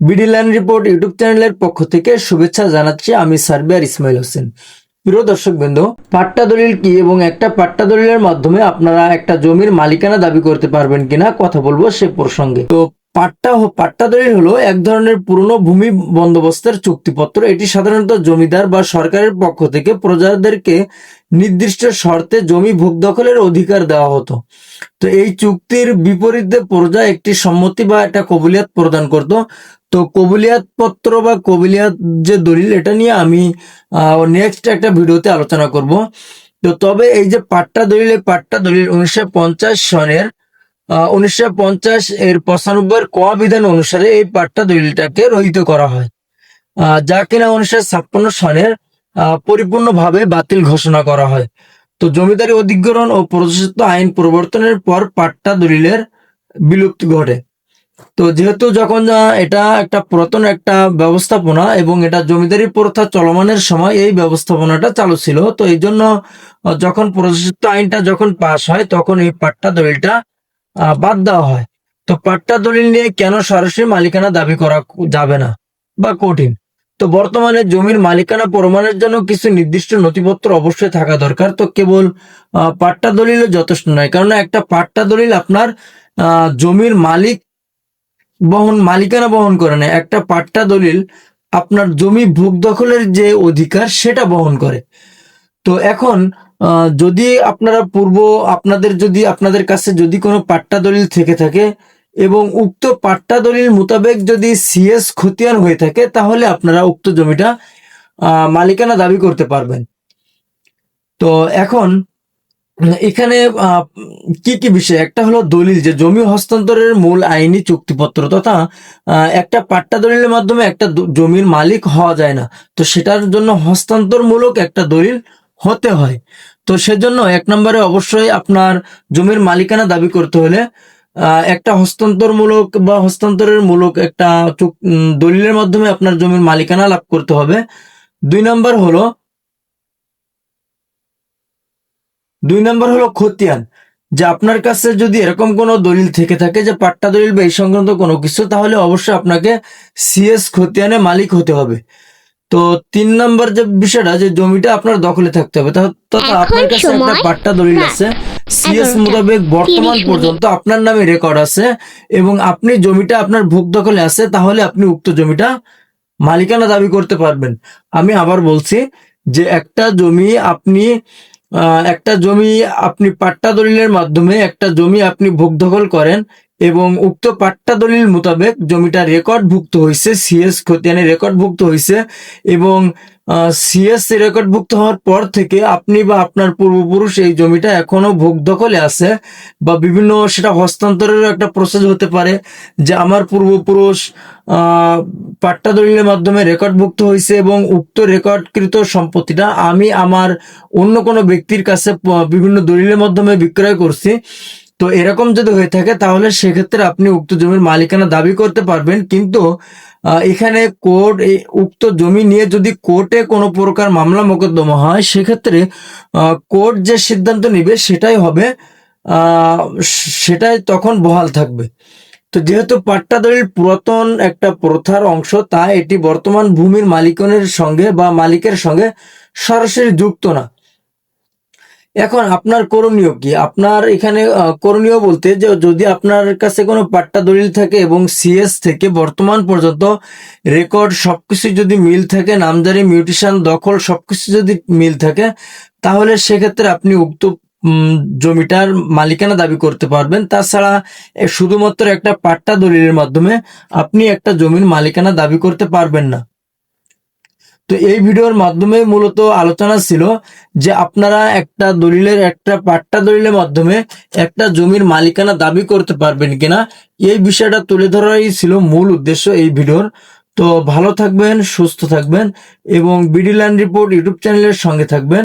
BD land report YouTube চ্যানেলের পক্ষ থেকে শুভেচ্ছা জানাচ্ছি আমি সার্বিয়ার ইসমাইল হোসেন। প্রিয় দর্শক বৃন্দ, পাট্টা দলিল কি এবং একটা পাট্টা দলিলের মাধ্যমে আপনারা একটা জমির মালিকানা দাবি করতে পারবেন কিনা কথা বলব সে প্রসঙ্গে। তো পাট্টা পাট্টা দলিল হলো এক ধরনের পুরনো ভূমি বন্দোবস্তের চুক্তিপত্র। এটি সাধারণত জমিদার বা সরকারের পক্ষ থেকে প্রজাদেরকে নির্দিষ্ট শর্তে জমি ভোগ দখলের অধিকার দেওয়া হতো। তো এই চুক্তির বিপরীতে প্রজা একটি সম্মতি বা একটা কবুলিয়াত প্রদান করত। তো কবুলিয়াত পত্র বা কবুলিয়াত যে দলিল, এটা নিয়ে আমি নেক্সট একটা ভিডিওতে আলোচনা করব। তো তবে এই যে পাট্টা দলিল, এই পাট্টা দলিল উনিশশো পঞ্চাশ সনের উনিশশো পঞ্চাশ এর পঁচানব্বই ক বিধান অনুসারে এই পাট্টা দলিলটাকে রহিত করা হয়। যা কিনা উনিশশো ছাপ্পান্ন সনের পরিপূর্ণভাবে বাতিল ঘোষণা করা হয়। তো জমিদারি অধিগ্রহণ ও প্রজাস্বত্ব আইন প্রবর্তনের পর পাট্টা দলিলের বিলুপ্তি ঘটে। তো যেহেতু যখন এটা একটা পুরাতন একটা ব্যবস্থাপনা এবং এটা জমিদারি প্রথা চলমানের সময় এই ব্যবস্থাপনাটা চালু ছিল, তো এই জন্য যখন প্রজাস্বত্ব আইনটা যখন পাশ হয়, তখন এই পাট্টা দলিলটা বাদ দেওয়া হয়। তো পাট্টা দলিল নিয়ে কেন সরাসরি মালিকানা দাবি করা যাবে না বা কঠিন? তো বর্তমানে জমির মালিকানা প্রমাণের জন্য কিছু নির্দিষ্ট নথিপত্র অবশ্যই থাকা দরকার। তো কেবল পাট্টা দলিলও যথেষ্ট নয় কারণ একটা পাট্টা দলিল আপনার জমির মালিক বহন, মালিকানা বহন করে না একটা পাট্টা দলিল আপনার জমি ভোগ দখলের যে অধিকার সেটা বহন করে। তো এখন যদি আপনারা পূর্ব, আপনাদের যদি, আপনাদের কাছে যদি কোনো পাট্টা দলিল থেকে থাকে এবং উক্ত পাট্টা দলিল মোতাবেক যদি সিএস খতিয়ান হয়ে থাকে, তাহলে আপনারা উক্ত জমিটা মালিকানা দাবি করতে পারবেন। তো এখন এখানে কি কি বিষয়? একটা হলো দলিল, যে জমি হস্তান্তরের মূল আইনি চুক্তিপত্র তথা একটা পাট্টা দলিলের মাধ্যমে একটা জমির মালিক হওয়া যায় না। তো সেটার জন্য হস্তান্তরমূলক একটা দলিল হতে হয়। তো সেজন্য এক নম্বরে অবশ্যই আপনার জমির মালিকানা দাবি করতে হলে একটা হস্তান্তরমূলক বা হস্তান্তরের মূলক একটা দলিলের মাধ্যমে আপনার জমির মালিকানা লাভ করতে হবে। দুই নম্বর হলো দুই নম্বর হলো খতিয়ান যে আপনার কাছে যদি এরকম কোনো দলিল থেকে থাকে যে পাট্টা দলিল বা এই সংক্রান্ত কোনো কিছু তাহলে অবশ্যই আপনাকে সিএস খতিয়ানে মালিক হতে হবে। তো তিন নম্বর যে বিষয়টা যে জমিটা আপনার দখলে থাকতে হবে তথা আপনার কাছে একটা পাট্টা দলিল আছে। সিএস মোতাবেক বর্তমান পর্যন্ত আপনার নামে রেকর্ড আছে এবং আপনি জমিটা আপনার ভোগ দখলে আছে তাহলে আপনি উক্ত জমিটা মালিকানা দাবি করতে পারবেন। আমি আবার বলছি যে একটা জমি আপনি একটা জমি আপনি পাট্টা দলিলের মাধ্যমে একটা জমি আপনি ভোগ দখল করেন এবং উক্ত পাট্টা দলিল মোতাবেক জমিটা রেকর্ডভুক্ত হয়েছে সিএস খতিয়ানে রেকর্ডভুক্ত হয়েছে এবং সিএস রেকর্ডভুক্ত হওয়ার পর থেকে আপনি বা আপনার পূর্বপুরুষ এই জমিটা এখনও ভোগ দখলে আছে বা বিভিন্ন সেটা হস্তান্তরেরও একটা প্রসেস হতে পারে যে আমার পূর্বপুরুষ পাট্টা দলিলের মাধ্যমে রেকর্ডভুক্ত হয়েছে এবং উক্ত রেকর্ডকৃত সম্পত্তিটা আমি আমার অন্য কোনো ব্যক্তির কাছে বিভিন্ন দলিলের মাধ্যমে বিক্রয় করছি। তো এরকম যদি হয়ে থাকে, তাহলে সেক্ষেত্রে আপনি উক্ত জমির মালিকানা দাবি করতে পারবেন। কিন্তু এখানে কোর্ট উক্ত জমি নিয়ে যদি কোর্টে কোনো প্রকার মামলা মোকদ্দমা হয়, সেক্ষেত্রে কোর্ট যে সিদ্ধান্ত নেবে সেটাই হবে সেটাই তখন বহাল থাকবে। তো যেহেতু পাট্টা দলিল পুরাতন একটা প্রথার অংশ তাই এটি বর্তমান ভূমির মালিকনের সঙ্গে বা মালিকের সঙ্গে সরাসরি যুক্ত না। এখন আপনার করণীয় কি? আপনার এখানে করণীয় বলতে যে যদি আপনার কাছে কোনো পাট্টা দলিল থাকে এবং সিএস থেকে বর্তমান পর্যন্ত রেকর্ড সবকিছু যদি মিল থাকে নামজারি মিউটেশন দখল সবকিছু যদি মিল থাকে, তাহলে সেক্ষেত্রে আপনি উক্ত জমিটার মালিকানা দাবি করতে পারবেন। তাছাড়া শুধুমাত্র একটা পাট্টা দলিলের মাধ্যমে আপনি একটা জমির মালিকানা দাবি করতে পারবেন না। তো এই ভিডিওর মাধ্যমে মূলত আলোচনা ছিল যে আপনারা একটা দলিলের, একটা পাট্টা দলিলের মাধ্যমে একটা জমির মালিকানা দাবি করতে পারবেন কিনা, এই বিষয়টা তুলে ধরাই ছিল মূল উদ্দেশ্য এই ভিডিওর। তো ভালো থাকবেন, সুস্থ থাকবেন এবং বিডি ল্যান্ড রিপোর্ট ইউটিউব চ্যানেলের সঙ্গে থাকবেন।